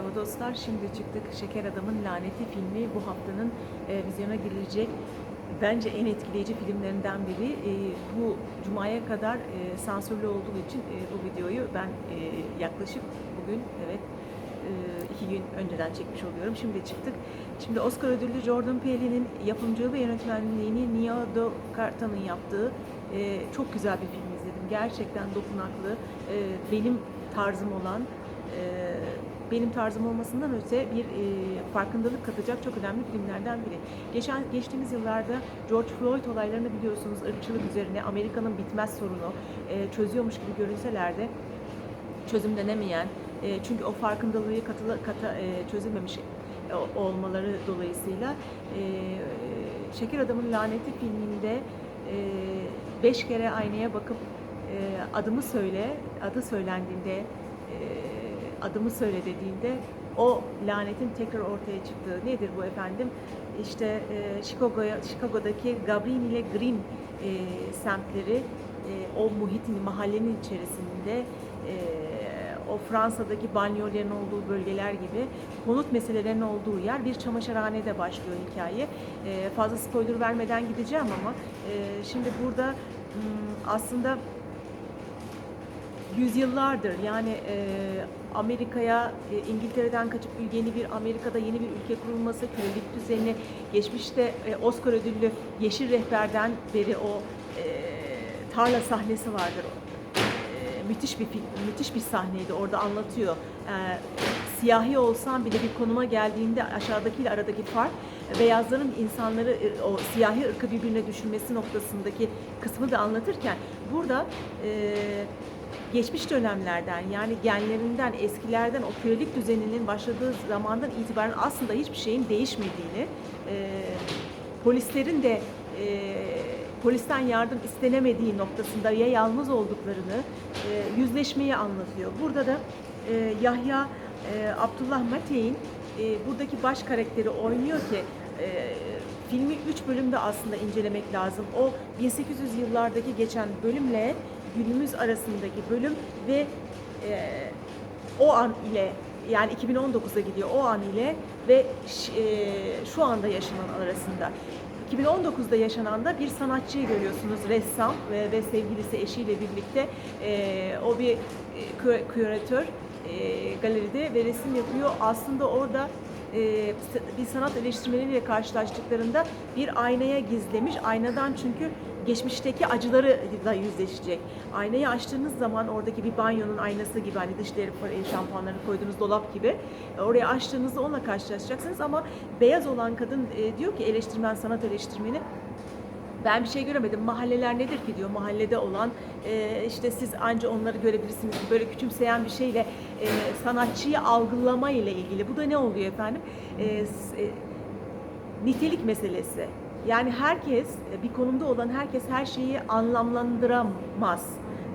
Merhaba dostlar, şimdi çıktık Şeker Adam'ın Laneti filmi bu haftanın e, vizyona girilecek bence en etkileyici filmlerinden biri. E, bu Cuma'ya kadar e, sansürlü olduğu için e, bu videoyu ben e, yaklaşık bugün evet e, iki gün önceden çekmiş oluyorum. Şimdi çıktık. Şimdi Oscar ödüllü Jordan Peele'nin yapımcılığı ve yönetmenliğini Nia DoCarta'nın yaptığı e, çok güzel bir film izledim. Gerçekten dokunaklı, e, benim tarzım olan e, benim tarzım olmasından öte bir e, farkındalık katacak çok önemli filmlerden biri. Geçen geçtiğimiz yıllarda George Floyd olaylarını biliyorsunuz ırkçılık üzerine Amerika'nın bitmez sorunu e, çözüyormuş gibi görünseler de çözümlenemeyen e, çünkü o farkındalığı katıla, kata, e, çözülmemiş e, olmaları dolayısıyla e, Şeker Adam'ın Laneti filminde e, beş kere aynaya bakıp e, adımı söyle, adı söylendiğinde e, adımı söyle dediğinde o lanetin tekrar ortaya çıktığı nedir bu efendim? İşte e, Chicago'ya, Chicago'daki Gabrin ile Green e, semtleri e, o muhitin, mahallenin içerisinde e, o Fransa'daki banyoların olduğu bölgeler gibi konut meselelerinin olduğu yer bir çamaşırhanede başlıyor hikaye. E, fazla spoiler vermeden gideceğim ama e, şimdi burada hmm, aslında yüzyıllardır yani e, Amerika'ya e, İngiltere'den kaçıp yeni bir Amerika'da yeni bir ülke kurulması, kölelik düzeni, geçmişte e, Oscar ödüllü Yeşil Rehber'den beri o e, tarla sahnesi vardır. E, müthiş bir film, müthiş bir sahneydi orada anlatıyor. E, siyahi olsan bile bir konuma geldiğinde aşağıdakiyle aradaki fark beyazların insanları e, o siyahi ırkı birbirine düşürmesi noktasındaki kısmı da anlatırken burada e, geçmiş dönemlerden yani genlerinden, eskilerden o kölelik düzeninin başladığı zamandan itibaren aslında hiçbir şeyin değişmediğini, e, polislerin de e, polisten yardım istenemediği noktasında ya yalnız olduklarını e, yüzleşmeyi anlatıyor. Burada da e, Yahya e, Abdullah Mateyn e, buradaki baş karakteri oynuyor ki e, filmi 3 bölümde aslında incelemek lazım. O 1800 yıllardaki geçen bölümle günümüz arasındaki bölüm ve e, o an ile yani 2019'a gidiyor o an ile ve e, şu anda yaşanan arasında. 2019'da yaşanan da bir sanatçıyı görüyorsunuz ressam ve, ve sevgilisi eşiyle birlikte e, o bir e, kü- küratör e, galeride ve resim yapıyor. Aslında orada e, bir sanat eleştirmenleriyle karşılaştıklarında bir aynaya gizlemiş. Aynadan çünkü geçmişteki acılarıyla yüzleşecek. Aynayı açtığınız zaman oradaki bir banyonun aynası gibi hani dışları şampuanlarını koyduğunuz dolap gibi e, oraya açtığınızda onunla karşılaşacaksınız ama beyaz olan kadın e, diyor ki eleştirmen sanat eleştirmeni ben bir şey göremedim. Mahalleler nedir ki diyor. Mahallede olan e, işte siz anca onları görebilirsiniz. Böyle küçümseyen bir şeyle e, sanatçıyı algılama ile ilgili. Bu da ne oluyor efendim? E, e, nitelik meselesi. Yani herkes, bir konumda olan herkes her şeyi anlamlandıramaz.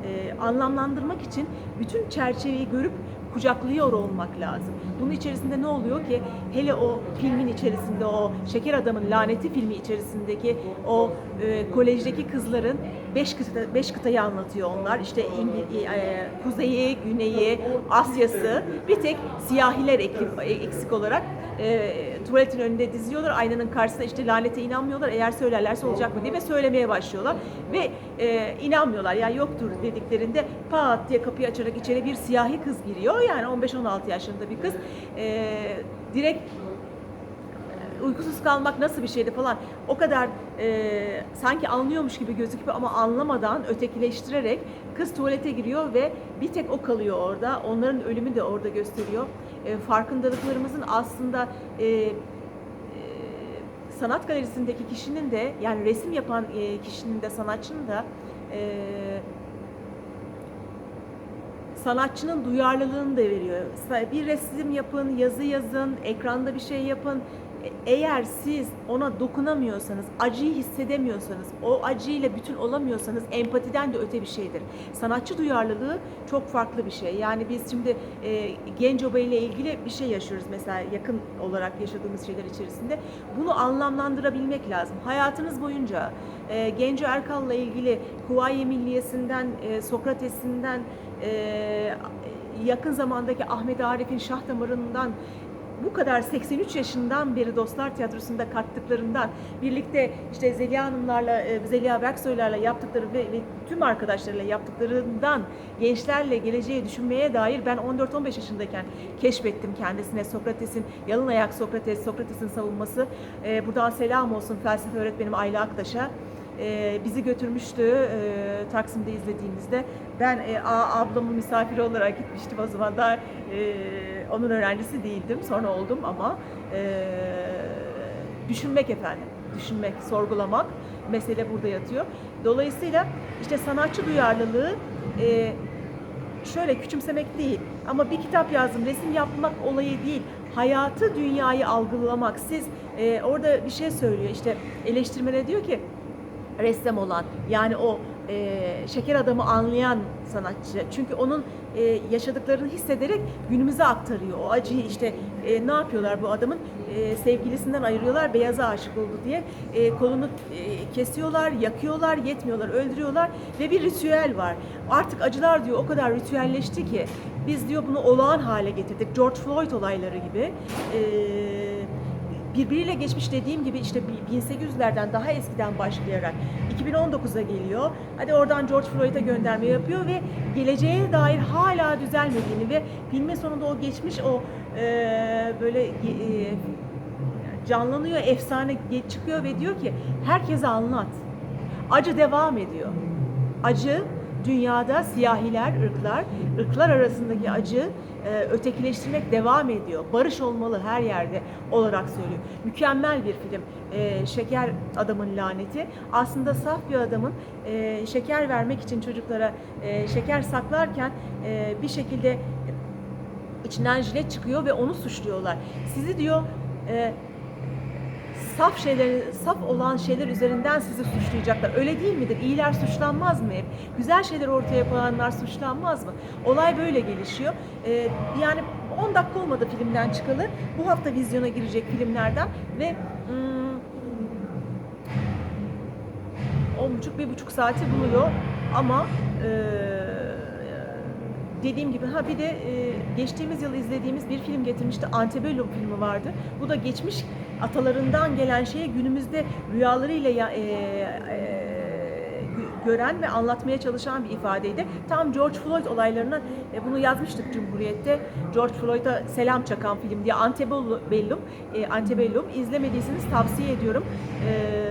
Ee, anlamlandırmak için bütün çerçeveyi görüp kucaklıyor olmak lazım. Bunun içerisinde ne oluyor ki hele o filmin içerisinde o Şeker Adam'ın laneti filmi içerisindeki o e, kolejdeki kızların beş kıta beş kıtayı anlatıyor onlar. İşte İngi- e, kuzeyi, güneyi, Asya'sı bir tek siyahiler ekli- eksik olarak e, tuvaletin önünde diziyorlar. Aynanın karşısında işte lanete inanmıyorlar. Eğer söylerlerse olacak mı diye ve söylemeye başlıyorlar. Ve e, inanmıyorlar. Yani yoktur dediklerinde pat diye kapıyı açarak içeri bir siyahi kız giriyor. Yani 15-16 yaşlarında bir kız. E, direkt uykusuz kalmak nasıl bir şeydi falan o kadar e, sanki anlıyormuş gibi gözüküp ama anlamadan ötekileştirerek kız tuvalete giriyor ve bir tek o kalıyor orada. Onların ölümü de orada gösteriyor. E, farkındalıklarımızın aslında e, e, sanat galerisindeki kişinin de yani resim yapan e, kişinin de sanatçının da e, sanatçının duyarlılığını da veriyor. Bir resim yapın, yazı yazın, ekranda bir şey yapın. Eğer siz ona dokunamıyorsanız, acıyı hissedemiyorsanız, o acıyla bütün olamıyorsanız empatiden de öte bir şeydir. Sanatçı duyarlılığı çok farklı bir şey. Yani biz şimdi e, Gencoba ile ilgili bir şey yaşıyoruz mesela yakın olarak yaşadığımız şeyler içerisinde. Bunu anlamlandırabilmek lazım. Hayatınız boyunca e, Genco Erkal'la ilgili Kuvayi Milliyesi'nden, e, Sokrates'inden, e, yakın zamandaki Ahmet Arif'in şah damarından bu kadar 83 yaşından beri Dostlar Tiyatrosu'nda kattıklarından birlikte işte Zeliha Hanımlarla, e, Zeliha Berksoylarla yaptıkları ve, ve tüm arkadaşlarıyla yaptıklarından gençlerle geleceği düşünmeye dair ben 14-15 yaşındayken keşfettim kendisine Sokrates'in, yalın ayak Sokrates, Sokrates'in savunması. E, buradan selam olsun felsefe öğretmenim Ayla Aktaş'a. E, bizi götürmüştü e, Taksim'de izlediğimizde. Ben e, a- ablamın misafiri olarak gitmiştim o zaman da e, onun öğrencisi değildim. Sonra oldum ama e, düşünmek efendim, düşünmek, sorgulamak mesele burada yatıyor. Dolayısıyla işte sanatçı duyarlılığı e, şöyle küçümsemek değil ama bir kitap yazdım, resim yapmak olayı değil. Hayatı, dünyayı algılamak. Siz e, orada bir şey söylüyor işte eleştirmene diyor ki ressam olan yani o e, şeker adamı anlayan sanatçı. Çünkü onun e, yaşadıklarını hissederek günümüze aktarıyor. O acıyı işte e, ne yapıyorlar bu adamın? E, sevgilisinden ayırıyorlar, beyaza aşık oldu diye. E, kolunu e, kesiyorlar, yakıyorlar, yetmiyorlar, öldürüyorlar ve bir ritüel var. Artık acılar diyor o kadar ritüelleşti ki biz diyor bunu olağan hale getirdik. George Floyd olayları gibi. E, birbiriyle geçmiş dediğim gibi işte 1800'lerden daha eskiden başlayarak 2019'a geliyor. Hadi oradan George Floyd'a gönderme yapıyor ve geleceğe dair hala düzelmediğini ve filmin sonunda o geçmiş o e, böyle e, canlanıyor, efsane çıkıyor ve diyor ki herkese anlat. Acı devam ediyor. Acı dünyada siyahiler, ırklar, ırklar arasındaki acı e, ötekileştirmek devam ediyor. Barış olmalı her yerde olarak söylüyor. Mükemmel bir film. E, şeker adamın laneti. Aslında saf bir adamın e, şeker vermek için çocuklara e, şeker saklarken e, bir şekilde içinden jilet çıkıyor ve onu suçluyorlar. Sizi diyor e, saf şeyler, saf olan şeyler üzerinden sizi suçlayacaklar. Öyle değil midir? İyiler suçlanmaz mı hep? Güzel şeyler ortaya koyanlar suçlanmaz mı? Olay böyle gelişiyor. Ee, yani 10 dakika olmadı filmden çıkalı. Bu hafta vizyona girecek filmlerden ve hmm, on buçuk, bir buçuk saati buluyor ama eee, dediğim gibi ha bir de e, geçtiğimiz yıl izlediğimiz bir film getirmişti. Antebellum filmi vardı. Bu da geçmiş atalarından gelen şeyi günümüzde rüyalarıyla ya, e, e, gö- gören ve anlatmaya çalışan bir ifadeydi. Tam George Floyd olaylarına e, bunu yazmıştık Cumhuriyet'te. George Floyd'a selam çakan film diye Antebellum, e, Antebellum izlemediyseniz tavsiye ediyorum. E,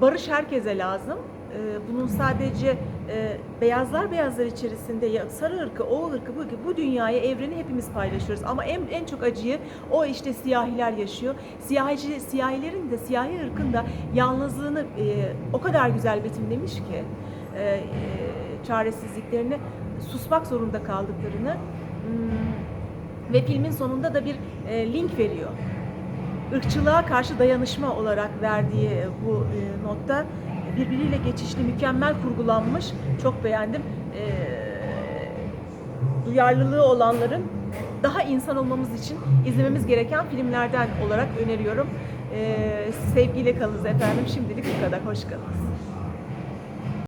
barış herkese lazım. Ee, Bunun sadece e, beyazlar beyazlar içerisinde ya sarı ırkı, o ırkı, bu bu dünyayı, evreni hepimiz paylaşıyoruz. Ama en, en çok acıyı o işte siyahiler yaşıyor. Siyahi, siyahilerin de, siyahi ırkın da yalnızlığını e, o kadar güzel betimlemiş ki e, çaresizliklerini, susmak zorunda kaldıklarını hmm, ve filmin sonunda da bir link veriyor ırkçılığa karşı dayanışma olarak verdiği bu notta birbiriyle geçişli, mükemmel kurgulanmış. Çok beğendim. E, duyarlılığı olanların daha insan olmamız için izlememiz gereken filmlerden olarak öneriyorum. E, sevgiyle kalınız efendim. Şimdilik bu kadar. Hoş.